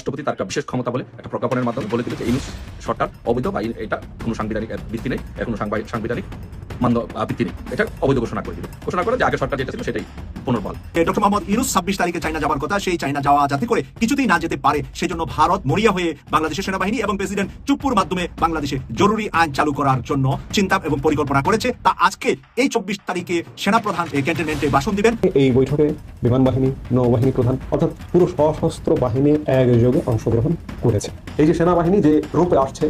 রাষ্ট্রপতি তার একটা বিশেষ ক্ষমতা বলে একটা প্রজ্ঞাপনের মাধ্যমে বলে দিল যে এই সরকার অবৈধ বা এটা কোনো সাংবিধানিক ভিত্তি নেই কোনো সাংবিধানিক মান্য ভিত্তি নেই। এটা অবৈধ ঘোষণা করে দিল। ঘোষণা করে যে আগে সরকার যেটা ছিল সেটাই। পুনর্বল। ডক্টর মোহাম্মদ ইউনুস ছাব্বিশ তারিখে চাইনা যাওয়ার কথা, সেই চাইনা যাওয়া যাতে করে কিছুতেই না যেতে পারে, সেজন্য ভারত মরিয়া হয়ে বাংলাদেশের সেনাবাহিনী এবং প্রেসিডেন্ট চুপ্পুর মাধ্যমে বাংলাদেশে জরুরি আইন চালু করার জন্য চিন্তা এবং পরিকল্পনা করেছে। তা আজকে, এই চব্বিশ তারিখে সেনাপ্রধান ক্যান্টনমেন্টে ভাষণ দিবেন। এই বৈঠকে বিমান বাহিনী, নৌবাহিনী প্রধান অর্থাৎ পুরো সশস্ত্র বাহিনী একযোগে অংশগ্রহণ করেছে। এই যে সেনাবাহিনী যে রূপে আসছে,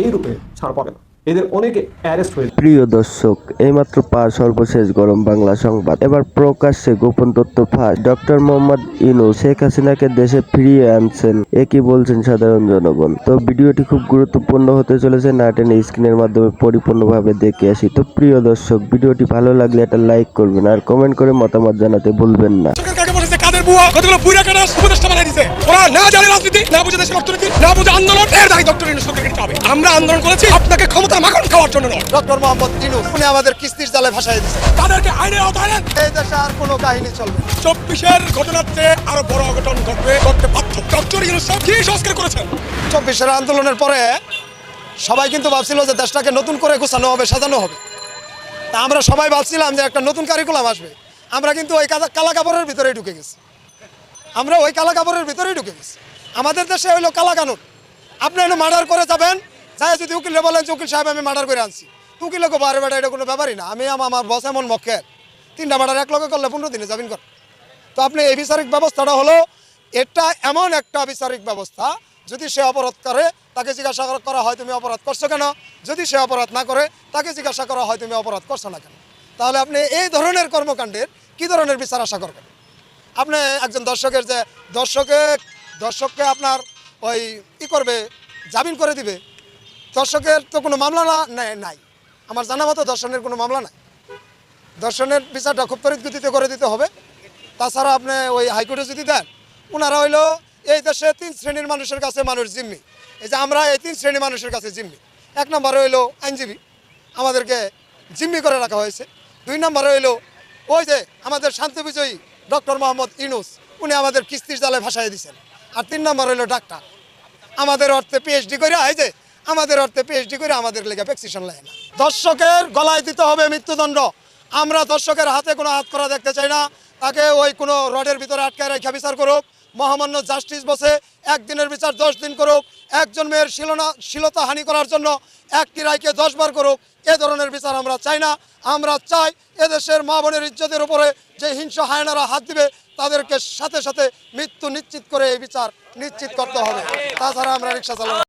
এই রূপে ছাড় পাবে না। এদের অনেকে অ্যারেস্ট হয়েছে। প্রিয় দর্শক এইমাত্র পাঁচ সর্বশেষ গরম বাংলা সংবাদ। এবার প্রকাশ্যে গোপন তথ্য ফাঁস। ডক্টর মোহাম্মদ ইনু শেখ হাসিনাকে দেশে ফিরিয়ে আনছেন। একই বলছেন সাধারণ জনগণ? তো ভিডিওটি খুব গুরুত্বপূর্ণ হতে চলেছে না টেনে স্ক্রিনের মাধ্যমে পরিপূর্ণভাবে দেখে আসি। তো প্রিয় দর্শক ভিডিওটি ভালো লাগলে একটা লাইক করবেন আর কমেন্ট করে মতামত জানাতে ভুলবেন না। কাদের বুয়া? কতগুলো বুড়া উপদেষ্টা বানাই দিছে? ওরা না জানে রাজনীতি না বুঝে দেশের অর্থনীতি না বুঝে আন্দোলন। এর দায়ী ডক্টর ইনু আন্দোলন করেছি আপনাকে ক্ষমতা মাখন খাওয়ার জন্য নয়। ডক্টর মোহাম্মদ ইনুস উনি আমাদের কিস্তির জালে ভাসাই দিচ্ছে তাদেরকে আইনের আওতায়। এই দেশে আর কোনো কাহিনী চলবে চব্বিশের ঘটনার চেয়ে আরও বড় অঘটন ঘটবে ঘটতে বাধ্য। ডক্টর ইনু সব কি সংস্কার করেছেন? চব্বিশের আন্দোলনের পরে সবাই কিন্তু ভাবছিল যে দেশটাকে নতুন করে গোছানো হবে সাজানো হবে। তা আমরা সবাই ভাবছিলাম যে একটা নতুন কারিকুলাম আসবে। আমরা কিন্তু ওই কালা কাপড়ের ভিতরেই ঢুকে গেছি। আমরা ওই কালা কাপড়ের ভিতরেই ঢুকে গেছি। আমাদের দেশে হইল কালা কানুন আপনি মার্ডার করে যাবেন যাই যদি উকিলে বলেন যে, উকিল সাহেব, আমি মার্ডার করে আনছি। উকিলকে বারে বারে এটা কোনো ব্যাপারই না। আমি আম- আমার বস এমন মক্কের তিনটা মার্ডার এক লগে করলে পনেরো দিনে যাবেন কর। তো আপনি এই বিচারিক ব্যবস্থাটা হলো, এটা এমন একটা বিচারিক ব্যবস্থা, যদি সে অপরাধ করে, তাকে জিজ্ঞাসা করা হয়, তুমি অপরাধ করছ কেন? যদি সে অপরাধ না করে, তাকে জিজ্ঞাসা করা হয়, তুমি অপরাধ করছ না কেন? তাহলে আপনি এই ধরনের কর্মকাণ্ডের কি ধরনের বিচার আশা করবেন? আপনি একজন দর্শকের যে, দর্শকে, দর্শককে আপনার ওই ই করবে, জামিন করে দিবে দর্শকের তো কোনো মামলা নাই আমার জানা মতো দর্শনের কোনো মামলা নাই। দর্শনের বিচারটা খুব তরিত গতিতে করে দিতে হবে। তাছাড়া আপনি ওই হাইকোর্টে যদি দেন ওনারা হইল এই দেশে তিন শ্রেণির মানুষের কাছে মানুষ জিম্মি। এই যে আমরা এই তিন শ্রেণির মানুষের কাছে জিম্মি। এক নম্বরে হইল আইনজীবী। আমাদেরকে জিম্মি করে রাখা হয়েছে। দুই নম্বরে হইল ওই যে আমাদের শান্তি বিজয়ী ডক্টর মোহাম্মদ ইনুস উনি আমাদের কিস্তির জালে ভাসাই দিয়েছেন। আর তিন নম্বর হইল ডাক্তার। আমাদের অর্থে পিএইচডি করে এই যে আমাদের অর্থে পিএইচডি করে আমাদের লেগে প্রেসক্রিপশন লাগে না। দর্শকের গলায় দিতে হবে মৃত্যুদণ্ড। আমরা দর্শকের হাতে কোনো হাত করা দেখতে চাই না। তাকে ওই কোনো রডের ভিতরে আটকায় রেখে বিচার করুক। মহামান্য জাস্টিস বসে একদিনের বিচার দশ দিন করুক। একজন মেয়ের শিলনা শিলতা হানি করার জন্য একটি রায়কে দশবার করুক। এ ধরনের বিচার আমরা চাই না। আমরা চাই এদেশের মা বোনের ইজ্জতের উপরে যে হিংস হায়নারা হাত দিবে, তাদেরকে সাথে সাথে মৃত্যু নিশ্চিত করে এই বিচার নিশ্চিত করতে হবে। তাছাড়া আমরা রিক্সা চালাবো।